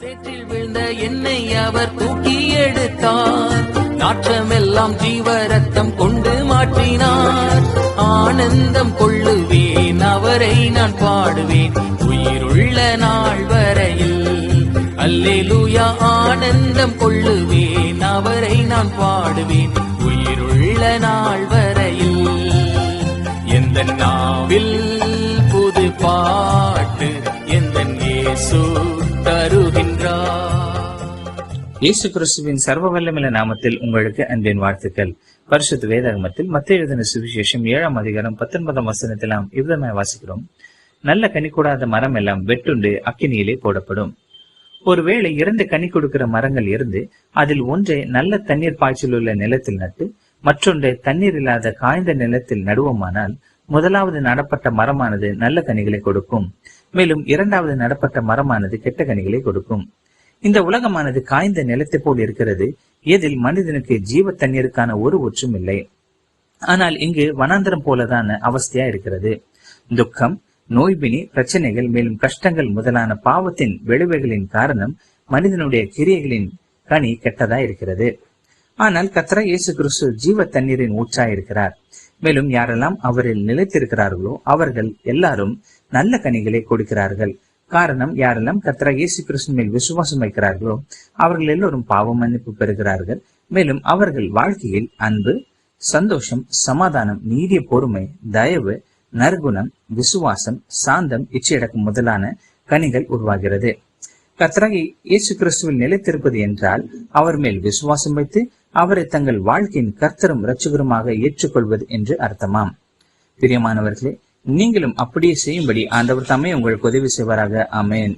சேற்றில் விழுந்த என்னை அவர் தூக்கி எடுத்தார். நாற்றமெல்லாம் ஜீவ ரத்தம் கொண்டு மாற்றினார். ஆனந்தம் கொள்ளுவேன் அவரை நான் பாடுவேன். உயிருள்ள நாள் வரையில் அல்லேலூயா ஆனந்தம் கொள்ளுவேன் அவரை நான் பாடுவேன். உயிருள்ள நாள் வரையில் எந்த நாவில் புது பா இயேசு கிறிஸ்துவின் சர்வ வல்லமில்ல நாமத்தில் உங்களுக்கு அன்பின் வாழ்த்துக்கள். பரிசுத்த வேதாகமத்தில் மத்திய எழுதின சுவிசேஷம் ஏழாம் அதிகாரம் பத்தொன்பதாம் வசனத்தில் நாம் இவ்விதமாய் வாசிக்கிறோம். நல்ல கனி கூடாத மரம் எல்லாம் வெட்டுண்டு அக்கினியிலே போடப்படும். ஒருவேளை இரண்டு கனி கொடுக்கிற மரங்கள் இருந்து அதில் ஒன்றை நல்ல தண்ணீர் பாய்ச்சல் உள்ள நிலத்தில் நட்டு மற்றொன்றை தண்ணீர் இல்லாத காய்ந்த நிலத்தில் நடுவோமானால் முதலாவது நடப்பட்ட மரமானது நல்ல கனிகளை கொடுக்கும். மேலும் இரண்டாவது நடப்பட்ட மரமானது கெட்ட கனிகளை கொடுக்கும். இந்த உலகமானது காய்ந்த நிலத்தை போல் இருக்கிறது. இதில் மனிதனுக்கு ஜீவ தண்ணீருக்கான ஒரு ஒற்றும் இல்லை. ஆனால் இங்கு வனாந்தரம் போலதான அவஸ்தையா இருக்கிறது. துக்கம் நோய்பினி பிரச்சனைகள் மேலும் கஷ்டங்கள் முதலான பாவத்தின் விளைவுகளின் காரணம் மனிதனுடைய கிரியைகளின் கனி கெட்டதா இருக்கிறது. ஆனால் கத்ரா இயேசு கிறிஸ்து ஜீவ தண்ணீரின் ஊற்றா இருக்கிறார். மேலும் யாரெல்லாம் அவரில் நிலைத்திருக்கிறார்களோ அவர்கள் எல்லாரும் நல்ல கனிகளை கொடுக்கிறார்கள். காரணம் யாரெல்லாம் கத்ரா இயேசு கிறிஸ்து மேல் விசுவாசம் வைக்கிறார்களோ அவர்கள் எல்லோரும் பாவ மன்னிப்பு பெறுகிறார்கள். மேலும் அவர்கள் வாழ்க்கையில் அன்பு சந்தோஷம் சமாதானம் நீடிய பொறுமை தயவு நற்குணம் விசுவாசம் சாந்தம் இச்சையடக்கம் முதலான கனிகள் உருவாகிறது. கத்ராகி இயேசு கிறிஸ்துவில் நிலைத்திருப்பது என்றால் அவர் மேல் விசுவாசம் வைத்து அவரை தங்கள் வாழ்க்கையின் கர்த்தரும் இரட்சகருமாக ஏற்றுக்கொள்வது என்று அர்த்தமாம். பிரியமானவர்களே நீங்களும் அப்படியே செய்யும்படி ஆண்டவர் தம்மை உங்களுக்கு உதவி செய்வாராக. அமேன்